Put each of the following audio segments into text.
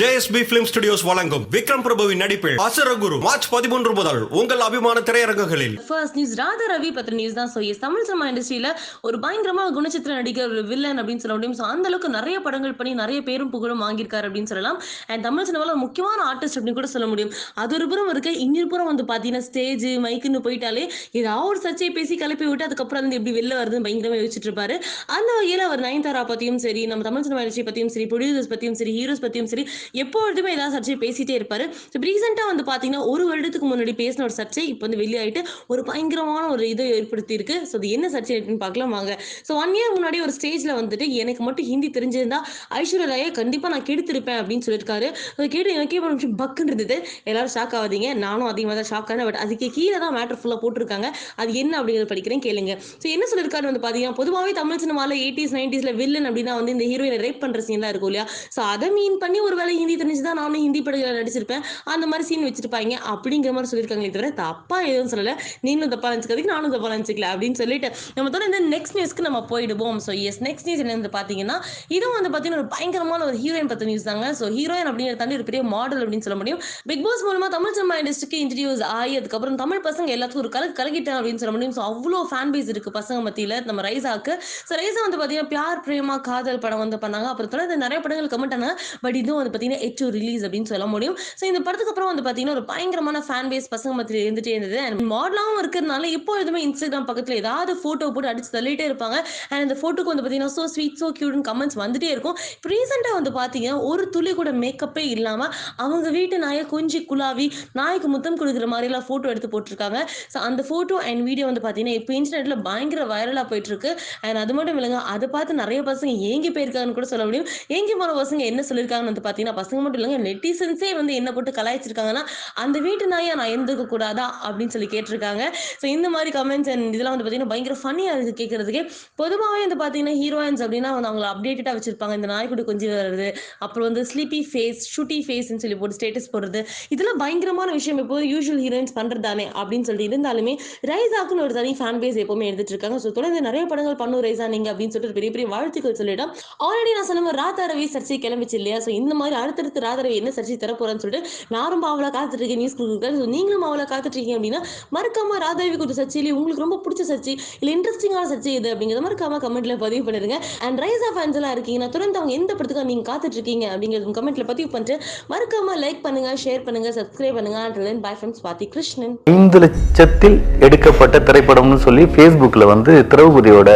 JSP film studios வழங்கும் விக்ரம் பிரபுவின் நடிப்பில் அசரகுரு March பதிமூன்று முதல் உங்கள் அபிமான திரையரங்குகளில். ஃபர்ஸ்ட் நியூஸ் ராதா ரவி பத்திர நியூஸ் தான். ஸோ எஸ் தமிழ் சினிமா இண்டஸ்ட்ரியில ஒரு பயங்கரமா குணச்சித்திர நடிகர் ஒரு வில்லன் அப்படின்னு சொல்ல முடியும். ஸோ அந்த அளவுக்கு நிறைய படங்கள் பண்ணி நிறைய பேரும் புகழும் வாங்கியிருக்காரு அப்படின்னு சொல்லலாம். அண்ட் தமிழ் சினிமாவில் ஒரு முக்கியமான ஆர்டிஸ்ட் அப்படின்னு கூட சொல்ல முடியும். அது ஒரு புறம் இருக்க. இன்னொரு புறம் வந்து பார்த்தீங்கன்னா ஸ்டேஜ் மைக்குன்னு போயிட்டாலே ஏதாவது ஒரு சர்ச்சையை பேசி கிளப்பி விட்டு அதுக்கப்புறம் வந்து எப்படி வெளில வருதுன்னு பயங்கரமா யோசிச்சுட்டு இருப்பாரு. அந்த வகையில் அவர் நயன்தாரா பத்தியும் சரி நம்ம தமிழ் சினிமா இண்டஸ்ட்ரி பத்தியும் சரி ப்ரொடியூசர்ஸ் பத்தியும் சரி ஹீரோஸ் பத்தியும் சரி எப்பொழுதுமே ஏதாவது சர்ச்சை பேசிட்டே இருப்பாரு. ஸோ ரீசெண்டாக வந்து பார்த்தீங்கன்னா ஒரு வருடத்துக்கு முன்னாடி பேசின ஒரு சர்ச்சை இப்போ வந்து வெளியாயிட்டு ஒரு பயங்கரமான ஒரு இதை ஏற்படுத்தி இருக்கு ஸோ அது என்ன சர்ச்சை இருக்குன்னு பார்க்கலாம் வாங்க. ஸோ ஒன் இயர் முன்னாடி ஒரு ஸ்டேஜில் வந்துட்டு எனக்கு மட்டும் ஹிந்தி தெரிஞ்சிருந்தா ஐஸ்வர்யா ராயை கண்டிப்பாக நான் கெடுத்திருப்பேன் அப்படின்னு சொல்லியிருக்காரு. அதை கேட்டு எனக்கே ஒரு நிமிஷம் பக்குன்னு இருந்தது எல்லாரும் ஷாக் ஆகாதீங்க. நானும் அதிகமாக தான் ஷாக் ஆனேன். பட் அதுக்கு கீழே தான் மேட்டர் ஃபுல்லாக போட்டிருக்காங்க. அது என்ன அப்படிங்கிறத படிக்கிறேன் கேளுங்க. ஸோ என்ன சொல்லியிருக்காரு வந்து பார்த்தீங்கன்னா பொதுவாகவே தமிழ் சினிமாவில் எயிட்டிஸ் நைன்டிஸில் வில்லன் அப்படின்னா வந்து இந்த ஹீரோயினை ரேப் பண்ணுற சீன்லாம் இருக்கும் இல்லையா? ஸோ அதை மீன் பண்ணி ஒரு வேளை ஹிந்தி தெரிஞ்சு தான் நானும் ஹிந்தி படத்தில் நடிச்சிருப்பேன். அந்த மாதிரி சீன் வச்சிருப்பாங்க. அப்படிங்கிற மாதிரி சொல்லியிருக்காங்களே தவிர தப்பா எதுவும் சொல்லலை. நீங்களும் தப்பா நினச்சிக்கிறதுக்கு நானும் தப்பா நினச்சிக்கல அப்படின்னு சொல்லிட்டு நம்ம தொடர்ந்து நெக்ஸ்ட் நியூஸ்க்கு நம்ம போயிடுவோம். ஸோ எஸ் நெக்ஸ்ட் நியூஸ் என்ன வந்து பார்த்தீங்கன்னா இதுவும் வந்து பார்த்தீங்கன்னா ஒரு பயங்கரமான ஒரு ஹீரோயின் பற்றி நியூஸ் தாங்க. ஸோ ஹீரோயின் அப்படிங்கிறத தாண்டி ஒரு பெரிய மாடல் அப்படின்னு சொல்ல முடியும். பிக் பாஸ் மூலமா தமிழ் சினிமா இண்டஸ்ட்ரிக்கு இன்ட்ரடியூஸ் ஆகி அதுக்கப்புறம் தமிழ் பசங்க எல்லாத்துக்கும் ஒரு கலக்கு கலக்கிட்டேன் அப்படின்னு சொல்ல முடியும். ஸோ அவ்வளோ ஃபேன் பேஸ் இருக்கு பசங்க மத்தியில் நம்ம ரைசாக்கு. ஸோ ரைசா வந்து பார்த்தீங்கன்னா பியார் பிரேமா காதல் படம் வந்து பண்ணாங்க. அப்புறம் தொடர்ந்து நிறைய படங்கள் கமெண்ட் ஆனாங்க. பட் இதுவும் வந்து பார்த்தீங்கன்னா எட் ரிலீஸ் அப்படின்னு சொல்ல முடியும். ஸோ இந்த படத்துக்கு அப்புறம் வந்து பார்த்தீங்கன்னா ஒரு பயங்கரமான ஃபேன் பேஸ் பசங்க மத்தியில் இருந்துட்டே இருந்தது. மாடலாகவும் இருக்கிறதுனால இப்போ இன்ஸ்டாகிராம் பக்கத்தில் ஏதாவது ஃபோட்டோ போட்டு அடிச்சு தள்ளிட்டே இருப்பாங்க. அண்ட் அந்த ஃபோட்டோக்கு வந்து பார்த்தீங்கன்னா ஸோ ஸ்வீட் ஸோ க்யூட்னு கமெண்ட்ஸ் வந்துட்டே இருக்கும். இப்போ ரீசெண்டாக வந்து பார்த்தீங்கன்னா ஒரு துளி கூட மேக்கப்பே இல்லாமல் அவங்க வீட்டு நாயை கொஞ்சி குலாவி நாய்க்கு முத்தம் கொடுக்குற மாதிரிலாம் ஃபோட்டோ எடுத்து போட்டிருக்காங்க. ஸோ அந்த ஃபோட்டோ அண்ட் வீடியோ வந்து பார்த்தீங்கன்னா இப்போ இன்டர்நெட்டில் பயங்கர வைரலாக போயிட்டு இருக்கு அண்ட் அது மட்டும் இல்லைங்க அதை பார்த்து நிறைய பசங்க ஏங்கி போயிருக்காங்கன்னு கூட சொல்ல முடியும். ஏங்கி போன பசங்க என்ன சொல்லியிருக்காங்கன்னு வந்து பார்த்தீங்கன்னா பசங்க மட்டும் இல்லைங்க நெட்டிசன்ஸே வந்து என்ன போட்டு கலாய்ச்சிருக்காங்கன்னா அந்த வீட்டு நாயை நான் எந்திருக்க கூடாதா அப்படின்னு சொல்லி கேட்டிருக்காங்க. ஸோ இந்த மாதிரி கமெண்ட்ஸ் அண்ட் இதெல்லாம் வந்து பார்த்தீங்கன்னா பயங்கர ஃபன்னியாக இருக்குது கேட்கறதுக்கு பொதுவாகவே வந்து பார்த்தீங்கன்னா ஹீரோயின்ஸ் அப்படின்னா வந்து அவங்கள அப்டேட்டடாக வச்சிருப்பாங்க. இந்த நாய்க்குடி கொஞ்சம் வருது அப்புறம் வந்து ஸ்லீப்பி ஃபேஸ் ஷூட்டி ஃபேஸ்ன்னு சொல்லி போட்டு ஸ்டேட்டஸ் போடுறது இதெல்லாம் பயங்கரமான விஷயம். எப்போது யூஷுவல் ஹீரோயின்ஸ் பண்ணுறது தானே அப்படின்னு சொல்லிட்டு இருந்தாலுமே ரைசாக்குன்னு ஒரு தனி ஃபேன் பேஸ் எப்பவுமே எடுத்துட்டு இருக்காங்க. ஸோ தொடர்ந்து நிறைய படங்கள் பண்ணும் ரைசா நீங்க அப்படின்னு சொல்லிட்டு பெரிய பெரிய வாழ்த்துக்கள் சொல்லிட்டோம் ஆல்ரெடி நான் சொன்ன மாதிரி ராதா ரவி சர்ச்சை கிளம்பிச்சு இல்லையா? ஸோ இந்த மாதிரி அடுத்தடுத்து ராதா என்ன சர்ச்சை தரப்போறான்னு சொல்லிட்டு நான் ரொம்ப அவளை காத்துட்டு இருக்கேன் நியூஸ் கொடுக்குறேன் ஸோ நீங்களும் அவளை காத்துட்டு இருக்கீங்க அப்படின்னா மறக்காம ராதா கொஞ்சம் சர்ச்சை சர்ச்சையில உங்களுக்கு ரொம்ப பிடிச்ச சர்ச்சை இல்லை இன்ட்ரெஸ்டிங்கான சர்ச்சை இது அப்படிங்கிறத மறக்காம கமெண்ட்ல பதிவு பண்ணிருங்க. அண்ட் ரைசா ஃபேன்ஸ் எல்லாம் இருக்கீங்கன்னா தொடர்ந்து அவங்க எந்த படத்துக்கு நீங்க காத்துட்டு இருக்கீங்க அப்படிங்கிறது கமெண்ட்ல பதிவு பண்ணிட்டு மறக்காம லைக் பண்ணுங்க ஷேர் பண்ணுங்க சப்ஸ்கிரைப் பண்ணுங்க. அண்ட் பை ஃப்ரெண்ட்ஸ் பாத்தி கிருஷ்ணன் ஐந்து லட்சத்தில் எடுக்கப்பட்ட திரைப்படம்னு சொல்லி ஃபேஸ்புக்ல வந்து திரௌபதியோட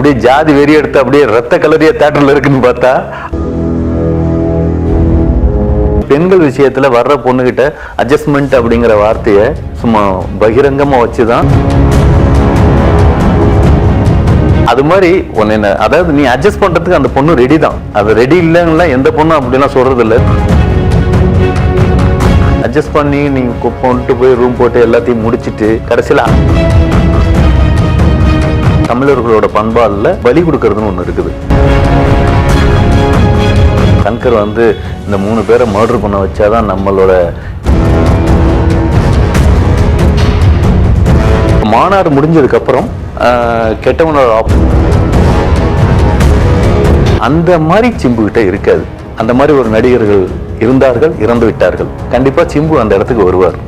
அப்படியே ஜாதி வெறி எடுத்து அப்படியே ரத்த கலரியா தேட்டர்ல இருக்குன்னு பார்த்தா பெண்கள் விஷயத்துல வர்ற பொண்ணுகிட்ட அட்ஜஸ்ட்மெண்ட் அப்படிங்கிற வார்த்தையை சும்மா பகிரங்கமா வச்சுதான். அது மாதிரி உன்னை என்ன- அதாவது நீ அட்ஜஸ்ட் பண்றதுக்கு அந்த பொண்ணு ரெடி தான். அது ரெடி இல்லைன்னா எந்த பொண்ணும் அப்படிலாம் சொல்றது இல்லை அட்ஜஸ்ட் பண்ணி நீங்க கொண்டு போய் ரூம் போட்டு எல்லாத்தையும் முடிச்சிட்டு கடைசியில தமிழர்களோட பண்பாடில் பலி கொடுக்கறதுன்னு ஒன்று இருக்குது. சங்கர் வந்து இந்த மூணு பேரை மர்டர் பண்ண வச்சாதான் நம்மளோட மாநாடு முடிஞ்சதுக்கப்புறம் கெட்டவனோட அந்த மாதிரி சிம்புக்கிட்ட இருக்காது. அந்த மாதிரி ஒரு நடிகர்கள் இருந்தார்கள் இறந்து விட்டார்கள் கண்டிப்பாக சிம்பு அந்த இடத்துக்கு வருவார்.